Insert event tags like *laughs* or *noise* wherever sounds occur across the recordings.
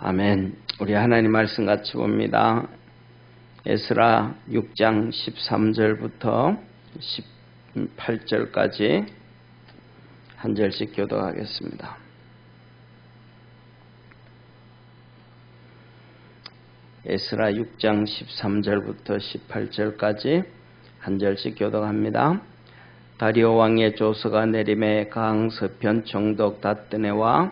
아멘. 우리 하나님 말씀 같이 봅니다. 에스라 6장 13절부터 18절까지 한 절씩 교독하겠습니다. 에스라 6장 13절부터 18절까지 한 절씩 교독합니다. 다리오 왕의 조서가 내림에 강 서편 총독 다뜨네와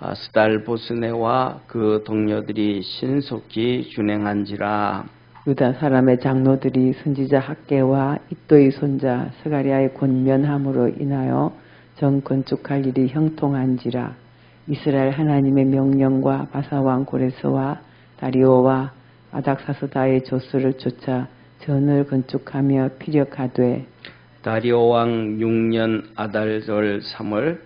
스달보스네와 그 동료들이 신속히 준행한지라. 유다 사람의 장로들이 선지자 학계와 이또의 손자 스가리아의 권면함으로 인하여 정 건축할 일이 형통한지라. 이스라엘 하나님의 명령과 바사왕 고레스와 다리오와 아닥사스다의 조수를 쫓아 전을 건축하며 피력하되 다리오 왕 6년 아달월 3월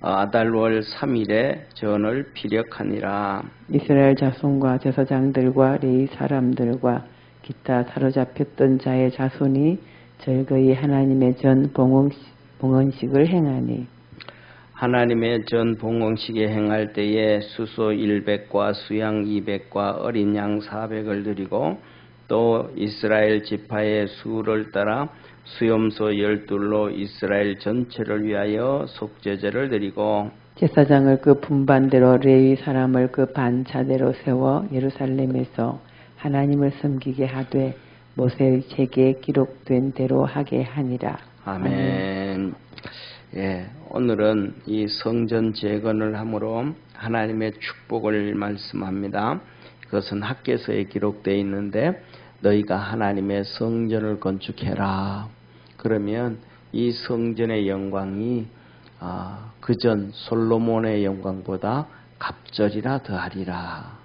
아달월 3일에 전을 피력하니라. 이스라엘 자손과 제사장들과 레이 사람들과 기타 사로잡혔던 자의 자손이 절거이 하나님의 전 봉헌식 을 행하니. 하나님의 전 봉헌식에 행할 때에 수소 100과 수양 200과 어린 양 400을 드리고 또 이스라엘 지파의 수를 따라 수염소 열둘로 이스라엘 전체를 위하여 속죄제를 드리고 제사장을 그 분반대로 레위 사람을 그 반차대로 세워 예루살렘에서 하나님을 섬기게 하되 모세의 책에 기록된 대로 하게 하니라. 아멘. 아멘. 예, 오늘은 이 성전 재건을 함으로 하나님의 축복을 말씀합니다. 그것은 학계서에 기록되어 있는데 너희가 하나님의 성전을 건축해라. 그러면 이 성전의 영광이 아, 그전 솔로몬의 영광보다 갑절이라 더하리라.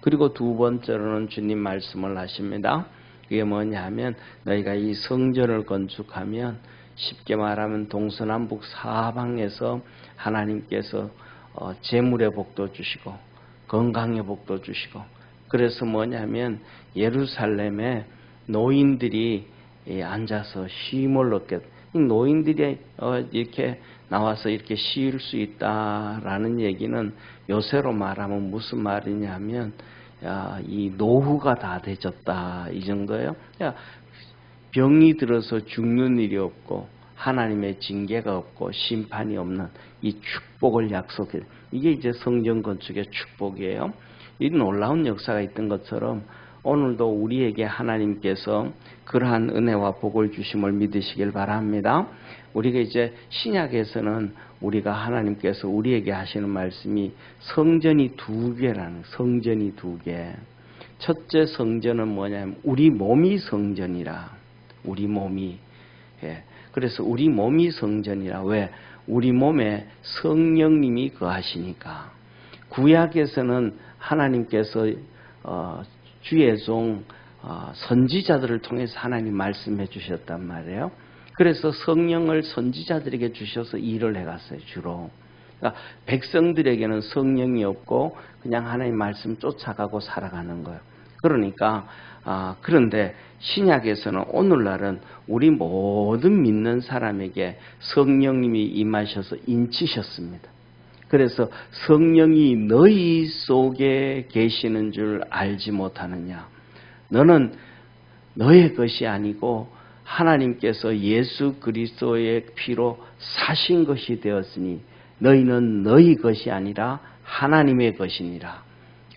그리고 두 번째로는 주님 말씀을 하십니다. 그게 뭐냐 하면 너희가 이 성전을 건축하면 쉽게 말하면 동서남북 사방에서 하나님께서 어, 재물의 복도 주시고 건강의 복도 주시고 그래서 뭐냐면 예루살렘에 노인들이 앉아서 쉼을 얻게 노인들이 어, 이렇게 나와서 이렇게 쉴수 있다라는 얘기는 요새로 말하면 무슨 말이냐면 야, 이 노후가 다 되졌다 이 정도예요. 야, 병이 들어서 죽는 일이 없고 하나님의 징계가 없고 심판이 없는 이 축복을 약속해. 이게 이제 성전 건축의 축복이에요. 이 놀라운 역사가 있던 것처럼 오늘도 우리에게 하나님께서 그러한 은혜와 복을 주심을 믿으시길 바랍니다. 우리가 이제 신약에서는 우리가 하나님께서 우리에게 하시는 말씀이 성전이 두 개라는 성전이 두 개. 첫째 성전은 뭐냐면 우리 몸이 성전이라. 우리 몸이. 예. 그래서 우리 몸이 성전이라. 왜? 우리 몸에 성령님이 거하시니까. 구약에서는 하나님께서 어, 주의 종 어, 선지자들을 통해서 하나님 말씀해 주셨단 말이에요. 그래서 성령을 선지자들에게 주셔서 일을 해갔어요, 주로. 그러니까 백성들에게는 성령이 없고 그냥 하나님 말씀 쫓아가고 살아가는 거예요. 그러니까 아, 그런데 신약에서는 오늘날은 우리 모든 믿는 사람에게 성령님이 임하셔서 인치셨습니다. 그래서 성령이 너희 속에 계시는 줄 알지 못하느냐. 너는 너의 것이 아니고 하나님께서 예수 그리스도의 피로 사신 것이 되었으니 너희는 너희 것이 아니라 하나님의 것이니라.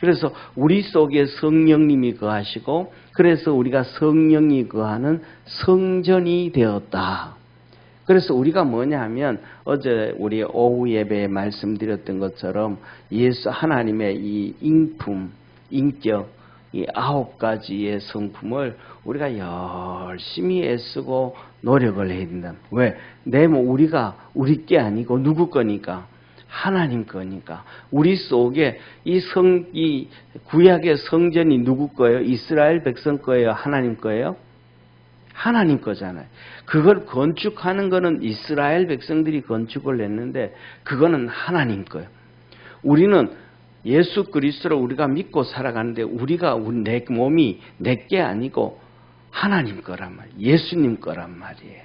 그래서 우리 속에 성령님이 거하시고 그래서 우리가 성령이 거하는 성전이 되었다. 그래서 우리가 뭐냐 하면 어제 우리 오후 예배에 말씀드렸던 것처럼 예수 하나님의 이 인품, 인격, 이 아홉 가지의 성품을 우리가 열심히 애쓰고 노력을 해야 된다. 왜? 내뭐 우리가 우리 게 아니고 누구 거니까 하나님 거니까 우리 속에 이 성, 이 구약의 성전이 누구 거예요? 이스라엘 백성 거예요? 하나님 거예요? 하나님 거잖아요. 그걸 건축하는 거는 이스라엘 백성들이 건축을 했는데 그거는 하나님 거예요. 우리는 예수 그리스도를 우리가 믿고 살아가는데 우리가 우리 내 몸이 내게 아니고 하나님 거란 말이에요. 예수님 거란 말이에요.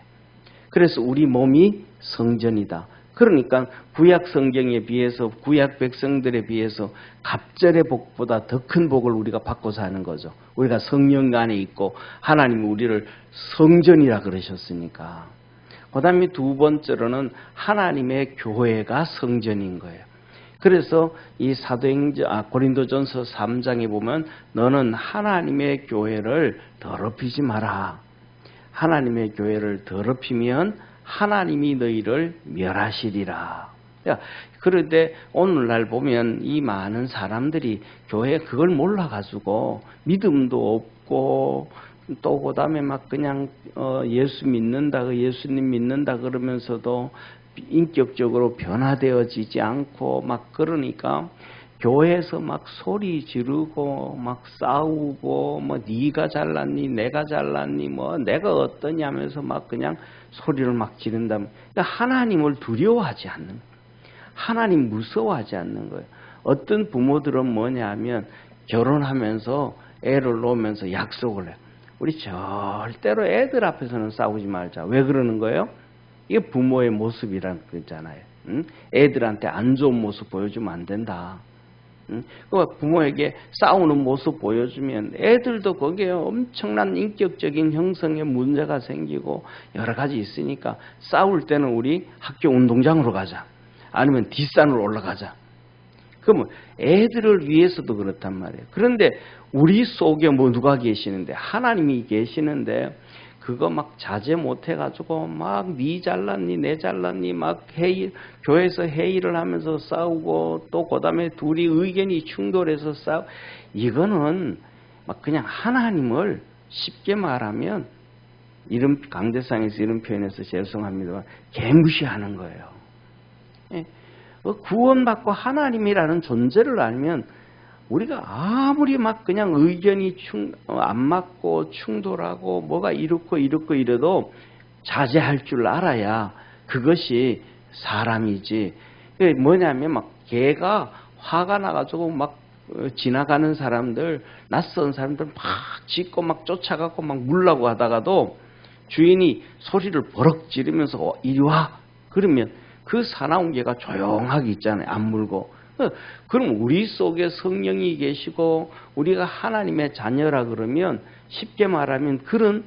그래서 우리 몸이 성전이다. 그러니까 구약 성경에 비해서 구약 백성들에 비해서 갑절의 복보다 더 큰 복을 우리가 받고 사는 거죠. 우리가 성령 안에 있고 하나님이 우리를 성전이라 그러셨으니까. 그 다음에 두 번째로는 하나님의 교회가 성전인 거예요. 그래서 이 사도행전 아, 고린도전서 3장에 보면 너는 하나님의 교회를 더럽히지 마라. 하나님의 교회를 더럽히면 하나님이 너희를 멸하시리라. 그런데 오늘날 보면 이 많은 사람들이 교회 그걸 몰라가지고 믿음도 없고 또 그다음에 막 그냥 어 예수 믿는다, 그 예수님 믿는다 그러면서도 인격적으로 변화되어지지 않고 막 그러니까 교회에서 막 소리 지르고 막 싸우고 뭐 네가 잘났니 내가 잘났니 뭐 내가 어떠냐면서 막 그냥 소리를 막 지른다. 그러니까 하나님을 두려워하지 않는 하나님 무서워하지 않는 거예요. 어떤 부모들은 뭐냐면 결혼하면서 애를 놓으면서 약속을 해요. 우리 절대로 애들 앞에서는 싸우지 말자. 왜 그러는 거예요? 이게 부모의 모습이란 거잖아요. 응? 애들한테 안 좋은 모습 보여주면 안 된다. 응? 그 부모에게 싸우는 모습 보여주면 애들도 거기에 엄청난 인격적인 형성에 문제가 생기고 여러 가지 있으니까 싸울 때는 우리 학교 운동장으로 가자. 아니면 뒷산으로 올라가자. 그러면 애들을 위해서도 그렇단 말이에요. 그런데 우리 속에 뭐 누가 계시는데 하나님이 계시는데 그거 막 자제 못해가지고 막 니 잘났니 내 잘났니 막 회의 교회에서 회의를 하면서 싸우고 또 그다음에 둘이 의견이 충돌해서 싸우 이거는 막 그냥 하나님을 쉽게 말하면 이런 강대상에서 이런 표현해서 죄송합니다만 개무시하는 거예요. 예. 어, 구원받고 하나님이라는 존재를 알면 우리가 아무리 막 그냥 의견이 충, 어, 안 맞고 충돌하고 뭐가 이렇고 이렇고 이래도 자제할 줄 알아야 그것이 사람이지. 뭐냐면 막 개가 화가 나가지고 막 어, 지나가는 사람들, 낯선 사람들 막 짖고 막 쫓아가고 막 물라고 하다가도 주인이 소리를 버럭 지르면서 어, 이리 와. 그러면 그 사나운 개가 조용하게 있잖아요. 안 물고. 어, *laughs* 그럼 우리 속에 성령이 계시고 우리가 하나님의 자녀라 그러면 쉽게 말하면 그런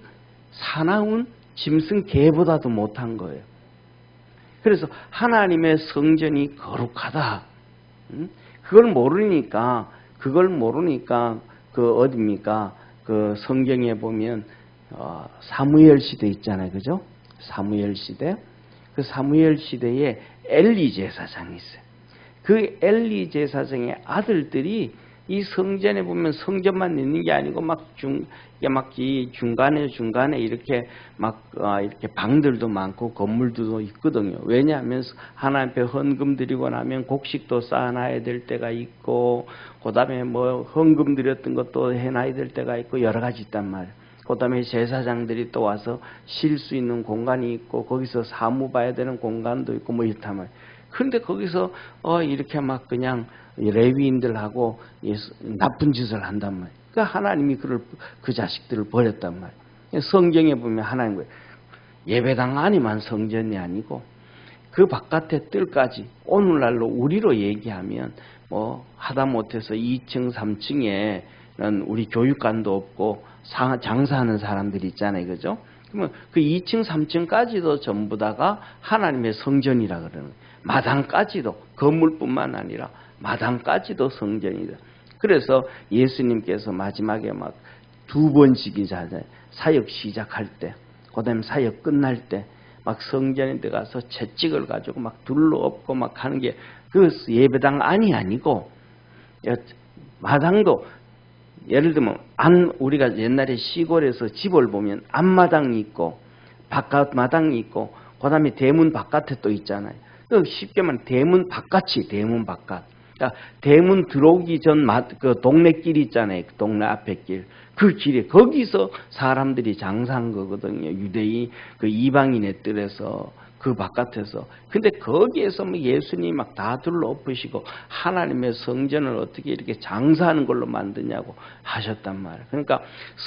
사나운 짐승 개보다도 못한 거예요. 그래서 하나님의 성전이 거룩하다. 그걸 모르니까 그걸 모르니까 그 어딥니까? 그 성경에 보면 어, 사무엘 시대 있잖아요, 그죠? 사무엘 시대. 그 사무엘 시대에 엘리 제사장이 있어요. 그 엘리 제사장의 아들들이 이 성전에 보면 성전만 있는 게 아니고 막 중, 이게 막이 중간에 중간에 이렇게 막 아, 이렇게 방들도 많고 건물들도 있거든요. 왜냐하면 하나님 앞에 헌금 드리고 나면 곡식도 쌓아놔야 될 때가 있고, 그 다음에 뭐 헌금 드렸던 것도 해놔야 될 때가 있고 여러 가지 있단 말이에요. 그 다음에 제사장들이 또 와서 쉴 수 있는 공간이 있고 거기서 사무 봐야 되는 공간도 있고 뭐 이렇단 말이에요. 그런데 거기서 어 이렇게 막 그냥 레위인들하고 나쁜 짓을 한단 말이에요. 그러니까 하나님이 그를 그 자식들을 버렸단 말이에요. 성경에 보면 하나님 거 예배당 안이만 성전이 아니고 그 바깥의 뜰까지 오늘날로 우리로 얘기하면 뭐 하다 못해서 2층 3층에는 우리 교육관도 없고 장사하는 사람들이 있잖아요. 그죠? 그러면 그 2층, 3층까지도 전부 다가 하나님의 성전이라 그러는 거예요. 마당까지도 건물뿐만 아니라 마당까지도 성전이다. 그래서 예수님께서 마지막에 막 두 번씩이잖아요. 사역 시작할 때, 그 다음에 사역 끝날 때, 막 성전에 들어가서 채찍을 가지고 막 둘러엎고 막 하는 게 그 예배당 안이 아니고 마당도 예를 들면 안 우리가 옛날에 시골에서 집을 보면 앞마당이 있고 바깥 마당이 있고 그다음에 대문 바깥에 또 있잖아요. 그 쉽게 말하면 대문 바깥이 대문 바깥. 그러니까 대문 들어오기 전 그 동네 길 있잖아요. 그 동네 앞에 길. 그 길에 거기서 사람들이 장사한 거거든요. 유대인 그 이방인의 뜰에서 그 바깥에서. 근데 거기에서 뭐 예수님 막다 둘러엎으시고 하나님의 성전을 어떻게 이렇게 장사하는 걸로 만드냐고 하셨단 말이에요. 그러니까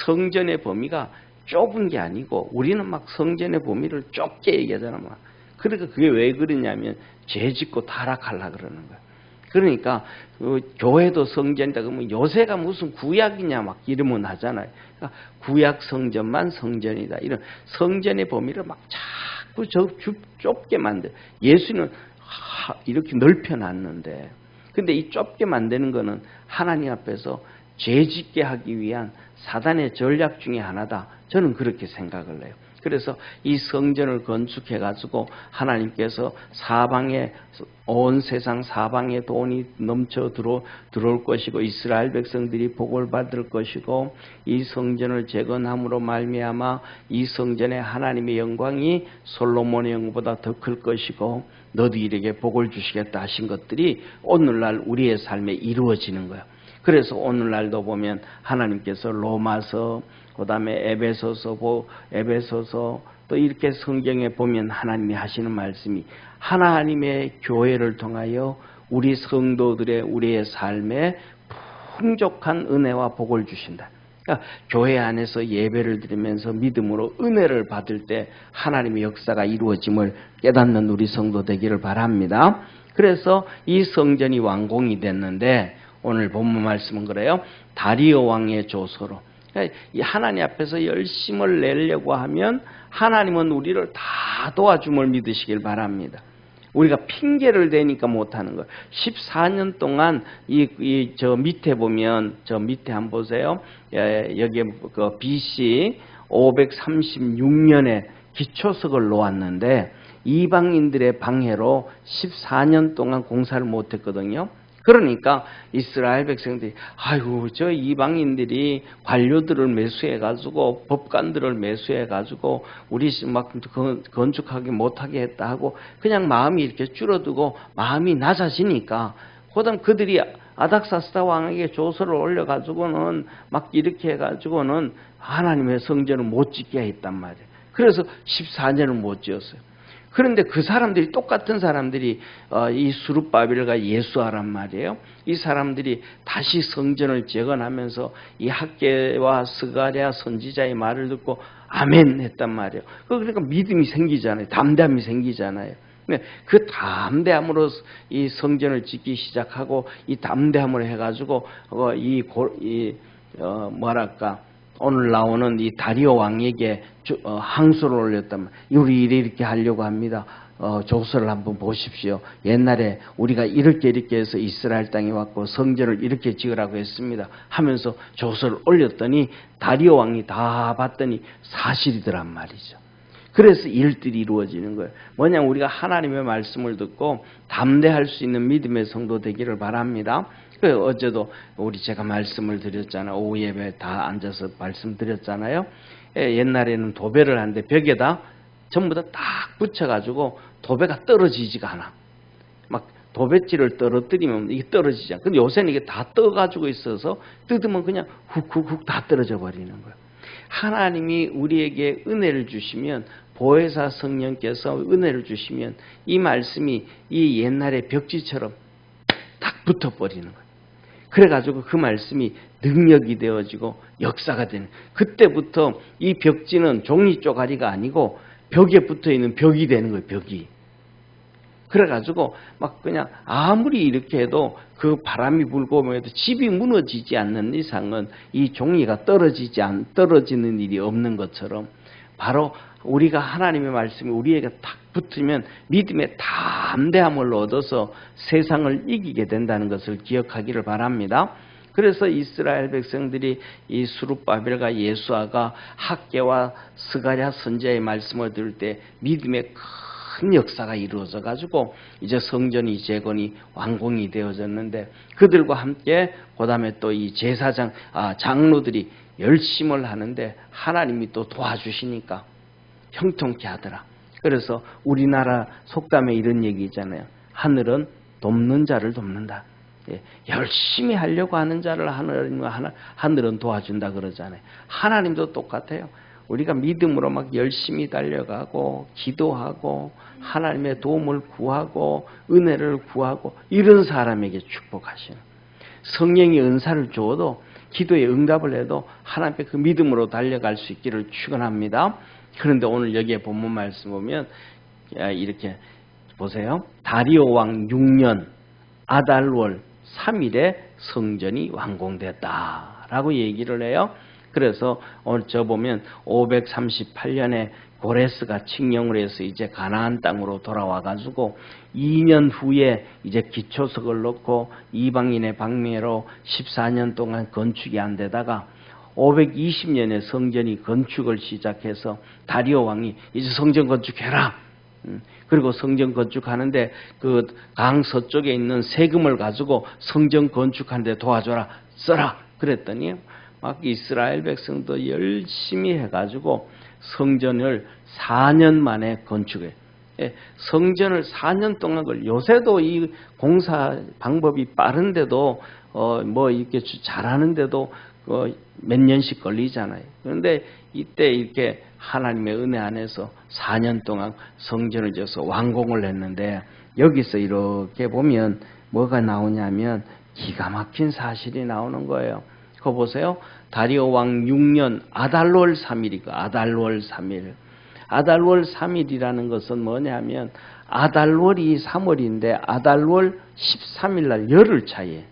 성전의 범위가 좁은 게 아니고 우리는 막 성전의 범위를 좁게 얘기하잖아. 막. 그러니까 그게 왜 그러냐면 죄 짓고 타락하려 그러는 거예요. 그러니까 그 교회도 성전이다 그러면 요새가 무슨 구약이냐 막 이러면 하잖아요. 그러니까 구약 성전만 성전이다. 이런 성전의 범위를 막 자꾸 좁, 좁게 만들. 예수는 이렇게 넓혀놨는데, 근데 이 좁게 만드는 거는 하나님 앞에서 죄 짓게 하기 위한 사단의 전략 중에 하나다. 저는 그렇게 생각을 해요. 그래서 이 성전을 건축해 가지고 하나님께서 사방에 온 세상 사방에 돈이 넘쳐 들어 들어올 것이고 이스라엘 백성들이 복을 받을 것이고 이 성전을 재건함으로 말미암아 이 성전의 하나님의 영광이 솔로몬의 영보다 더 클 것이고 너희들에게 복을 주시겠다 하신 것들이 오늘날 우리의 삶에 이루어지는 거예요. 그래서 오늘날도 보면 하나님께서 로마서 그다음에 에베소서 에베소서 또 이렇게 성경에 보면 하나님이 하시는 말씀이 하나님의 교회를 통하여 우리 성도들의 우리의 삶에 풍족한 은혜와 복을 주신다. 그러니까 교회 안에서 예배를 드리면서 믿음으로 은혜를 받을 때 하나님의 역사가 이루어짐을 깨닫는 우리 성도 되기를 바랍니다. 그래서 이 성전이 완공이 됐는데 오늘 본문 말씀은 그래요. 다리오 왕의 조서로 하나님 앞에서 열심을 내려고 하면 하나님은 우리를 다 도와줌을 믿으시길 바랍니다. 우리가 핑계를 대니까 못하는 거예요. 14년 동안 이, 이, 저 밑에 보면, 저 밑에 한번 보세요. 예, 여기 그 BC 536년에 기초석을 놓았는데, 이방인들의 방해로 14년 동안 공사를 못했거든요. 그러니까 이스라엘 백성들이 아이고 저 이방인들이 관료들을 매수해 가지고 법관들을 매수해 가지고 우리 막 건축하기 못하게 했다 하고 그냥 마음이 이렇게 줄어들고 마음이 낮아지니까 그다음 그들이 아닥사스다 왕에게 조서를 올려 가지고는 막 이렇게 해 가지고는 하나님의 성전을 못 짓게 했단 말이에요. 그래서 14년을 못 지었어요. 그런데 그 사람들이 똑같은 사람들이 어, 이 수룹바빌과 예수하란 말이에요. 이 사람들이 다시 성전을 재건하면서 이 학계와 스가랴 선지자의 말을 듣고 아멘 했단 말이에요. 그 그러니까 믿음이 생기잖아요. 담대함이 생기잖아요. 그 담대함으로 이 성전을 짓기 시작하고 이 담대함을 해가지고 어, 이, 고, 이 어, 뭐랄까 오늘 나오는 이 다리오 왕에게 어, 항소를 올렸다면 우리 이렇게 하려고 합니다. 어, 조서를 한번 보십시오. 옛날에 우리가 이렇게 이렇게 해서 이스라엘 땅에 왔고 성전을 이렇게 지으라고 했습니다. 하면서 조서를 올렸더니 다리오 왕이 다 봤더니 사실이더란 말이죠. 그래서 일들이 이루어지는 거예요. 뭐냐 우리가 하나님의 말씀을 듣고 담대할 수 있는 믿음의 성도 되기를 바랍니다. 그 어제도 우리 제가 말씀을 드렸잖아요. 오후 예배 다 앉아서 말씀드렸잖아요. 예, 옛날에는 도배를 하는데 벽에다 전부 다 딱 붙여가지고 도배가 떨어지지가 않아. 막 도배지를 떨어뜨리면 이게 떨어지지 않아. 근데 요새는 이게 다 떠가지고 있어서 뜯으면 그냥 훅훅훅 다 떨어져 버리는 거예요. 하나님이 우리에게 은혜를 주시면 보혜사 성령께서 은혜를 주시면 이 말씀이 이 옛날의 벽지처럼 딱 붙어버리는 거예요. 그래가지고 그 말씀이 능력이 되어지고 역사가 되는 그때부터 이 벽지는 종이 쪼가리가 아니고 벽에 붙어 있는 벽이 되는 거예요. 벽이. 그래가지고 막 그냥 아무리 이렇게 해도 그 바람이 불고 뭐 해도 집이 무너지지 않는 이상은 이 종이가 떨어지지 않 떨어지는 일이 없는 것처럼 바로 우리가 하나님의 말씀이 우리에게 탁 붙으면 믿음의 담대함을 얻어서 세상을 이기게 된다는 것을 기억하기를 바랍니다. 그래서 이스라엘 백성들이 이 수룹바벨과 예수아가 학계와 스가랴 선자의 말씀을 들을 때 믿음의 큰 역사가 이루어져 가지고 이제 성전이 재건이 완공이 되어졌는데 그들과 함께 그다음에 또 이 제사장 아 장로들이 열심을 하는데 하나님이 또 도와주시니까 형통케 하더라. 그래서 우리나라 속담에 이런 얘기 있잖아요. 하늘은 돕는 자를 돕는다. 예, 열심히 하려고 하는 자를 하늘, 하늘은 도와준다 그러잖아요. 하나님도 똑같아요. 우리가 믿음으로 막 열심히 달려가고 기도하고 하나님의 도움을 구하고 은혜를 구하고 이런 사람에게 축복하시는 성령이 은사를 주어도 기도에 응답을 해도 하나님께 그 믿음으로 달려갈 수 있기를 축원합니다. 그런데 오늘 여기에 본문 말씀 보면 야, 이렇게 보세요. 다리오 왕 6년 아달월 3일에 성전이 완공됐다라고 얘기를 해요. 그래서 오늘 저 보면 538년에 고레스가 칙령을 해서 이제 가나안 땅으로 돌아와 가지고 2년 후에 이제 기초석을 놓고 이방인의 방매로 14년 동안 건축이 안 되다가 520년에 성전이 건축을 시작해서 다리오 왕이 이제 성전 건축해라. 음, 그리고 성전 건축하는데 그 강 서쪽에 있는 세금을 가지고 성전 건축하는데 도와줘라. 써라. 그랬더니 막 이스라엘 백성도 열심히 해가지고 성전을 4년 만에 건축해. 예, 성전을 4년 동안 걸 요새도 이 공사 방법이 빠른데도 어 뭐 이렇게 잘하는데도 어 몇 년씩 걸리잖아요. 그런데 이때 이렇게 하나님의 은혜 안에서 4년 동안 성전을 지어서 완공을 했는데 여기서 이렇게 보면 뭐가 나오냐면 기가 막힌 사실이 나오는 거예요. 보세요. 다리오 왕 6년 아달월 3일이고 아달월 3일. 아달월 3일이라는 것은 뭐냐면 아달월이 3월인데 아달월 13일 날 열흘 차이에.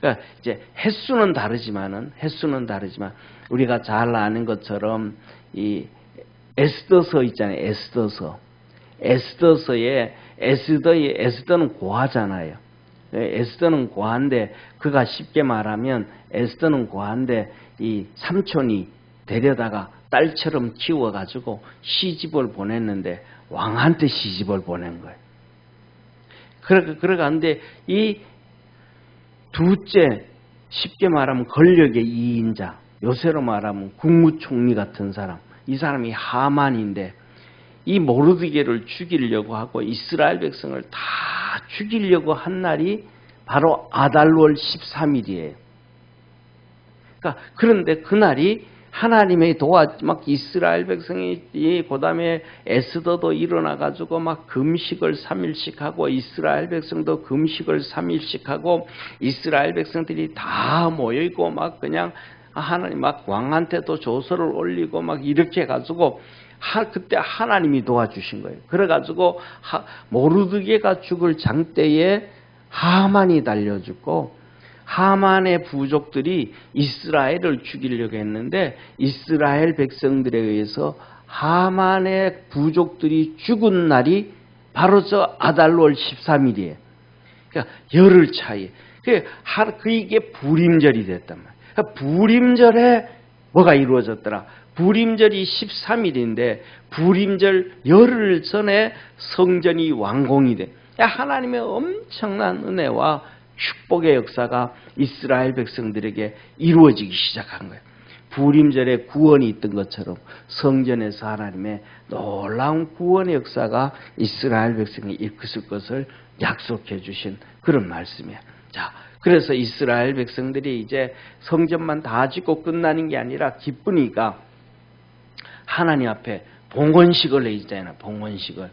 그러니까 이제 횟수는 다르지만은 횟수는 다르지만 우리가 잘 아는 것처럼 이 에스더서 있잖아요. 에스더서. 에스더서에 에스더의 에스더는 고하잖아요. 에스더는 고한데 그가 쉽게 말하면 에스더는 고한데 이 삼촌이 데려다가 딸처럼 키워가지고 시집을 보냈는데 왕한테 시집을 보낸 거예요. 그러가 그러가는데 이 둘째 쉽게 말하면 권력의 이인자 요새로 말하면 국무총리 같은 사람 이 사람이 하만인데 이 모르드게를 죽이려고 하고 이스라엘 백성을 다 죽이려고 한 날이 바로 아달월 13일이에요. 그러니까 그런데 그날이 하나님의 도와 막 이스라엘 백성이 그다음에 에스더도 일어나 가지고 막 금식을 3일씩 하고 이스라엘 백성도 금식을 3일씩 하고 이스라엘 백성들이 다 모여 있고 막 그냥 하나님 막 왕한테도 조서를 올리고 막 이렇게 해 가지고 하, 그때 하나님이 도와주신 거예요. 그래가지고 하, 모르드게가 죽을 장때에 하만이 달려 죽고 하만의 부족들이 이스라엘을 죽이려고 했는데 이스라엘 백성들에 의해서 하만의 부족들이 죽은 날이 바로 저 아달월 13일이에요. 그러니까 열흘 차이. 그 이게 불임절이 됐단 말이에요. 그러니까 불임절에 뭐가 이루어졌더라? 불임절이 13일인데 불임절 열흘 전에 성전이 완공이 돼. 하나님의 엄청난 은혜와 축복의 역사가 이스라엘 백성들에게 이루어지기 시작한 거예요. 불임절에 구원이 있던 것처럼 성전에서 하나님의 놀라운 구원의 역사가 이스라엘 백성이 일으킬 것을 약속해 주신 그런 말씀이에요. 자, 그래서 이스라엘 백성들이 이제 성전만 다 짓고 끝나는 게 아니라 기쁘니까 하나님 앞에 봉헌식을 해주잖아요. 봉헌식을.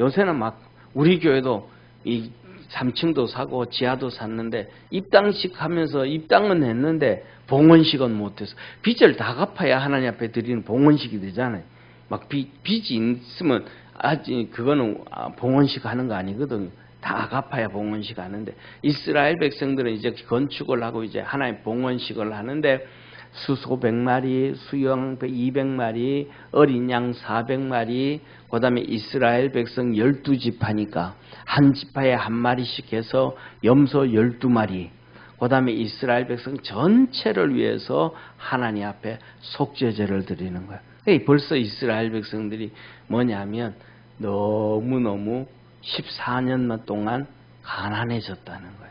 요새는 막 우리 교회도 이 3층도 사고 지하도 샀는데 입당식 하면서 입당은 했는데 봉헌식은 못해서 빚을 다 갚아야 하나님 앞에 드리는 봉헌식이 되잖아요. 막 빚, 빚이 있으면 아직 그거는 아, 봉헌식 하는 거 아니거든요. 다 갚아야 봉헌식 하는데 이스라엘 백성들은 이제 건축을 하고 이제 하나님 봉헌식을 하는데 수소 100마리, 수영 200마리, 어린 양 400마리, 그 다음에 이스라엘 백성 12지파니까 한 지파에 한 마리씩 해서 염소 12마리, 그 다음에 이스라엘 백성 전체를 위해서 하나님 앞에 속죄제를 드리는 거예요. 벌써 이스라엘 백성들이 뭐냐면 너무너무 14년 동안 가난해졌다는 거예요.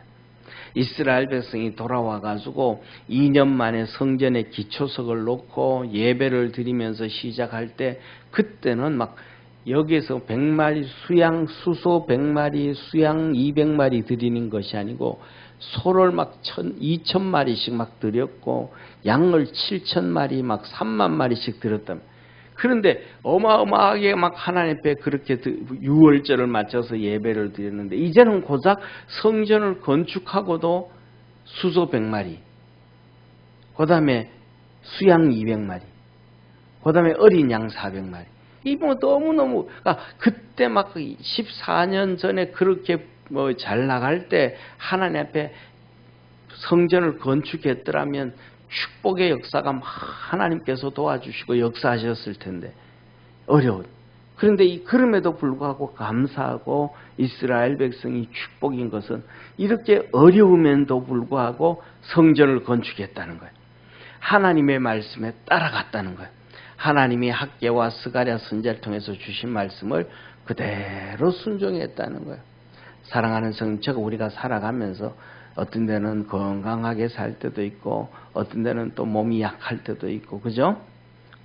이스라엘 백성이 돌아와 가지고 2년 만에 성전에 기초석을 놓고 예배를 드리면서 시작할 때 그때는 막 여기에서 100마리 수양 수소 100마리 수양 200마리 드리는 것이 아니고 소를 막 2천 마리씩 막 드렸고 양을 7천 마리 막 3만 마리씩 드렸다. 그런데 어마어마하게 막 하나님 앞에 그렇게 유월절을 맞춰서 예배를 드렸는데 이제는 고작 성전을 건축하고도 수소 100마리 그 다음에 수양 200마리 그 다음에 어린 양 400마리. 이뭐 너무너무 아, 그때 막 14년 전에 그렇게 뭐 잘 나갈 때 하나님 앞에 성전을 건축했더라면 축복의 역사가 막 하나님께서 도와주시고 역사하셨을 텐데 어려운 그런데 이 그럼에도 불구하고 감사하고 이스라엘 백성이 축복인 것은 이렇게 어려움에도 불구하고 성전을 건축했다는 거예요. 하나님의 말씀에 따라갔다는 거예요. 하나님이 학계와 스가랴 선제를 통해서 주신 말씀을 그대로 순종했다는 거예요. 사랑하는 성처가 우리가 살아가면서 어떤 데는 건강하게 살 때도 있고 어떤 데는 또 몸이 약할 때도 있고 그죠?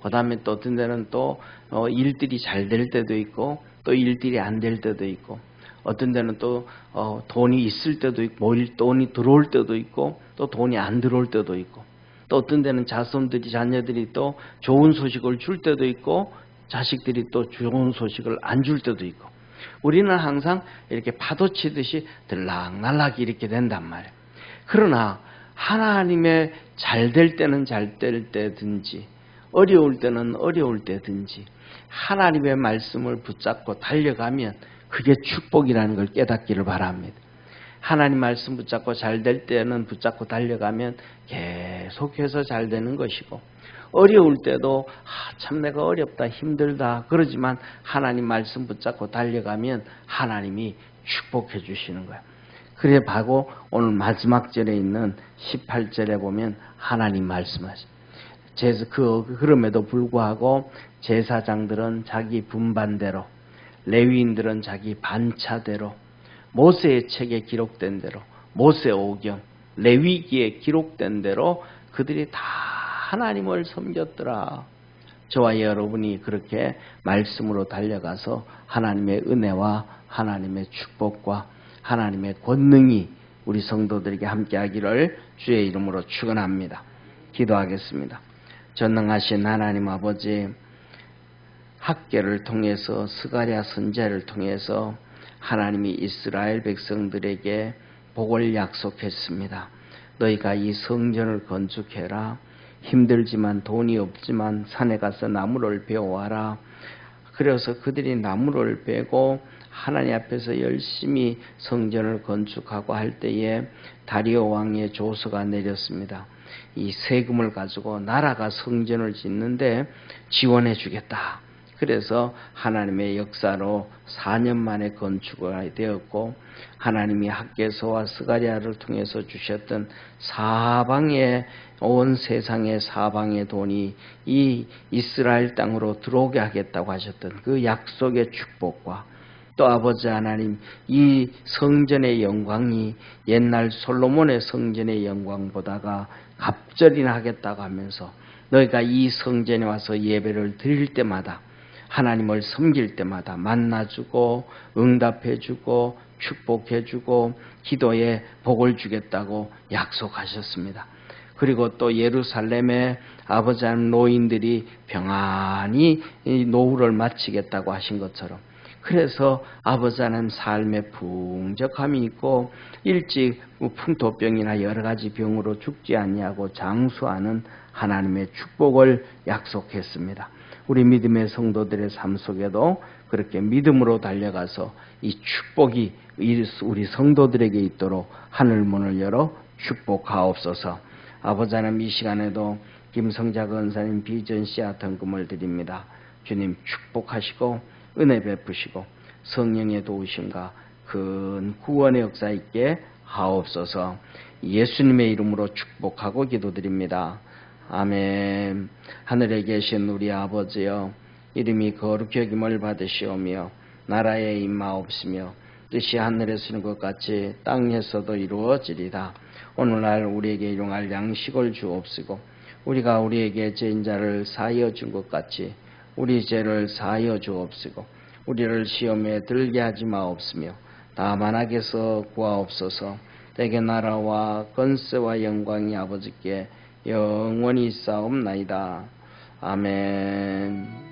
그 다음에 또 어떤 데는 또 어, 일들이 잘 될 때도 있고 또 일들이 안 될 때도 있고 어떤 데는 또 어, 돈이 있을 때도 있고 뭐 돈이 들어올 때도 있고 또 돈이 안 들어올 때도 있고 또 어떤 데는 자손들이 자녀들이 또 좋은 소식을 줄 때도 있고 자식들이 또 좋은 소식을 안 줄 때도 있고 우리는 항상 이렇게 파도 치듯이 들락날락 이렇게 된단 말이에요. 그러나 하나님의 잘 될 때는 잘 될 때든지 어려울 때는 어려울 때든지 하나님의 말씀을 붙잡고 달려가면 그게 축복이라는 걸 깨닫기를 바랍니다. 하나님 말씀 붙잡고 잘 될 때는 붙잡고 달려가면 계속해서 잘 되는 것이고 어려울 때도 아, 참 내가 어렵다 힘들다 그러지만 하나님 말씀 붙잡고 달려가면 하나님이 축복해 주시는 거예요. 그래 바고 오늘 마지막 절에 있는 18절에 보면 하나님 말씀하시. 그 그럼에도 불구하고 제사장들은 자기 분반대로 레위인들은 자기 반차대로 모세의 책에 기록된 대로 모세 오경 레위기에 기록된 대로 그들이 다 하나님을 섬겼더라. 저와 여러분이 그렇게 말씀으로 달려가서 하나님의 은혜와 하나님의 축복과 하나님의 권능이 우리 성도들에게 함께하기를 주의 이름으로 축원합니다. 기도하겠습니다. 전능하신 하나님 아버지 학계를 통해서 스가랴 선제를 통해서 하나님이 이스라엘 백성들에게 복을 약속했습니다. 너희가 이 성전을 건축해라. 힘들지만 돈이 없지만 산에 가서 나무를 베어와라. 그래서 그들이 나무를 베고 하나님 앞에서 열심히 성전을 건축하고 할 때에 다리오 왕의 조서가 내렸습니다. 이 세금을 가지고 나라가 성전을 짓는데 지원해 주겠다. 그래서 하나님의 역사로 4년 만에 건축이 되었고 하나님이 학계서와 스가리아를 통해서 주셨던 사방의 온 세상의 사방의 돈이 이 이스라엘 땅으로 들어오게 하겠다고 하셨던 그 약속의 축복과 또 아버지 하나님 이 성전의 영광이 옛날 솔로몬의 성전의 영광보다가 갑절이나 하겠다고 하면서 너희가 이 성전에 와서 예배를 드릴 때마다 하나님을 섬길 때마다 만나주고 응답해주고 축복해주고 기도에 복을 주겠다고 약속하셨습니다. 그리고 또 예루살렘의 아버지 노인들이 평안히 노후를 마치겠다고 하신 것처럼 그래서 아버지 하나님 삶에 풍족함이 있고 일찍 풍토병이나 여러 가지 병으로 죽지 아니하고 장수하는 하나님의 축복을 약속했습니다. 우리 믿음의 성도들의 삶 속에도 그렇게 믿음으로 달려가서 이 축복이 우리 성도들에게 있도록 하늘 문을 열어 축복하옵소서. 아버지 하나님 이 시간에도 김성자 권사님 비전 씨와 등금을 드립니다. 주님 축복하시고 은혜 베푸시고 성령의 도우심과 큰 구원의 역사 있게 하옵소서. 예수님의 이름으로 축복하고 기도드립니다. 아멘. 하늘에 계신 우리 아버지여, 이름이 거룩히 여김을 받으시오며, 나라에 임하옵시며, 뜻이 하늘에서 이는 것 같이 땅에서도 이루어지리다. 오늘날 우리에게 일용할 양식을 주옵시고, 우리가 우리에게 죄인자를 사하여 준 것 같이 우리 죄를 사하여 주옵시고, 우리를 시험에 들게 하지 마옵시며, 다만 악에서 구하옵소서, 대개 나라와 건세와 영광이 아버지께 영원히 싸움나이다. 아멘.